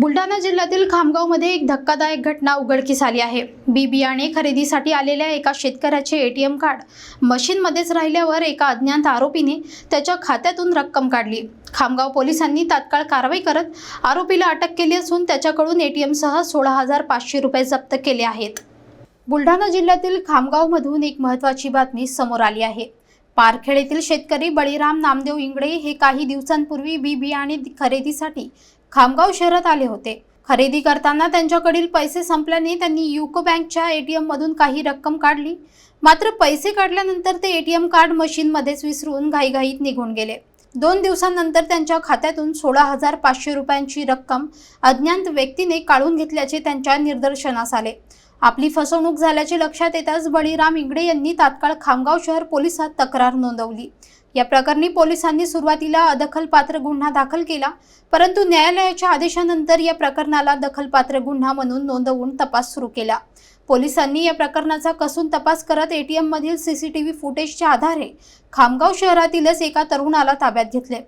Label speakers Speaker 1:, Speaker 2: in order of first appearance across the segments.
Speaker 1: बुलढाणा जिल्ह्यातील खामगावमध्ये एक धक्कादायक घटना उघडकीस आली आहे. बी बियाणे खरेदीसाठी आलेल्या एका शेतकऱ्याचे एटीएम कार्ड मशीनमध्येच राहिल्यावर एका अज्ञात आरोपीने त्याच्या खात्यातून रक्कम काढली. खामगाव पोलिसांनी तात्काळ कारवाई करत आरोपीला अटक केली असून त्याच्याकडून एटीएमसह सोळा हजार पाचशे रुपये जप्त केले आहेत. बुलढाणा जिल्ह्यातील खामगावमधून एक महत्त्वाची बातमी समोर आली आहे. पारखेड येथील शेतकरी बळीराम नामदेव इंगडे हे काही दिवसांपूर्वी बी बियाणे खरेदीसाठी खामगाव शहरात आले होते. खरेदी करताना त्यांच्याकडील पैसे संपल्याने त्यांनी युको बँकच्या एटीएम मधून काही रक्कम काढली. मात्र पैसे काढल्यानंतर ते एटीएम कार्ड मशीनमध्येच विसरून घाईघाईत निघून गेले. दोन दिवसांनंतर त्यांच्या खात्यातून सोळा हजार पाचशे रुपयांची रक्कम अज्ञात व्यक्तीने काढून घेतल्याचे त्यांच्या निदर्शनास आले. आपली फसवणूक झाल्याचे लक्षात येताच बळीराम इंगडे यांनी तात्काळ खामगाव शहर पोलिसात तक्रार नोंदवली. या प्रकरणी पोलिसांनी सुरुवातीला अदखलपात्र गुन्हा दाखल केला परंतु न्यायालयाच्या आदेशानंतर या प्रकरणाला दखलपात्र गुन्हा म्हणून नोंदवून तपास सुरू केला. पोलिसांनी या प्रकरणाचा कसून तपास करत एटीएममधील सीसीटीव्ही फुटेजच्या आधारे खामगाव शहरातीलच एका तरुणाला ताब्यात घेतले.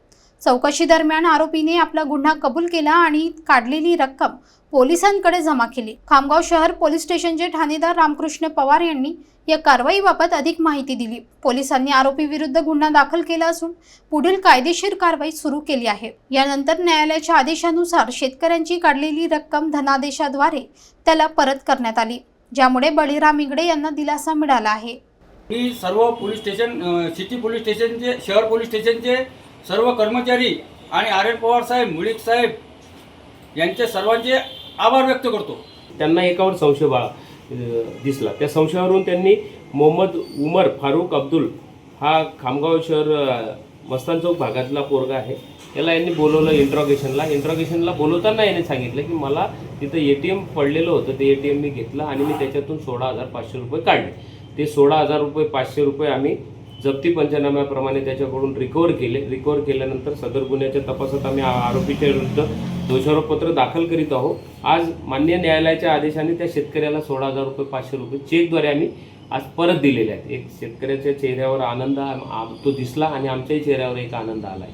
Speaker 1: चौकशी दरम्यान आरोपीने आपला गुन्हा कबूल केला आणि काढलेली रक्कम पोलिसांकडे जमा केली. खामगाव शहर पोलीस स्टेशनचे ठाणेदार रामकृष्ण पवार यांनी या कारवाईबाबत अधिक माहिती दिली. पोलिसांनी आरोपी विरुद्ध गुन्हा दाखल केला असून पुढील कायदेशीर कारवाई सुरू केली आहे. यानंतर न्यायालयाच्या आदेशानुसार शेतकऱ्यांची काढलेली रक्कम धनादेशाद्वारे त्याला परत करण्यात आली ज्यामुळे बळीराम इंगडे यांना दिलासा मिळाला आहे.
Speaker 2: मी सर्व पोलीस स्टेशन सिटी पोलीस स्टेशनचे शहर पोलीस स्टेशनचे सर्व कर्मचारी आणि आर एन पवार साहेब मुळीक साहेब यांचे सर्वांचे आभार व्यक्त करतो.
Speaker 3: त्यांना एकावर संशय बाळा दिसला. त्या संशयावरून त्यांनी मोहम्मद उमर फारूक अब्दुल हा खामगाव शहर मस्तान चौक भागातला पोरगा आहे. त्याला यांनी बोलवलं इंट्रॉगेशनला इंट्रॉगेशनला बोलवताना याने सांगितलं की मला तिथं ए टी एम पडलेलं होतं. ते ए टी एम मी घेतलं आणि मी त्याच्यातून सोळा हजार पाचशे रुपये काढले. ते सोळा हजार रुपये पाचशे रुपये आम्ही जप्ती पंचनाम्याप्रमाणे त्याच्याकडून रिकवर केले. रिकवर केल्यानंतर सदर गुन्ह्याच्या तपासात आम्ही आरोपीच्या विरुद्ध दोषारोपपत्र दाखल करीत आहोत. आज मान्य न्यायालयाच्या आदेशाने त्या शेतकऱ्याला सोळा हजार रुपये पाचशे रुपये चेकद्वारे आम्ही आज परत दिलेले आहेत. एक शेतकऱ्याच्या चेहऱ्यावर आनंद आम- तो दिसला आणि आमच्याही चेहऱ्यावर एक आनंद आला आहे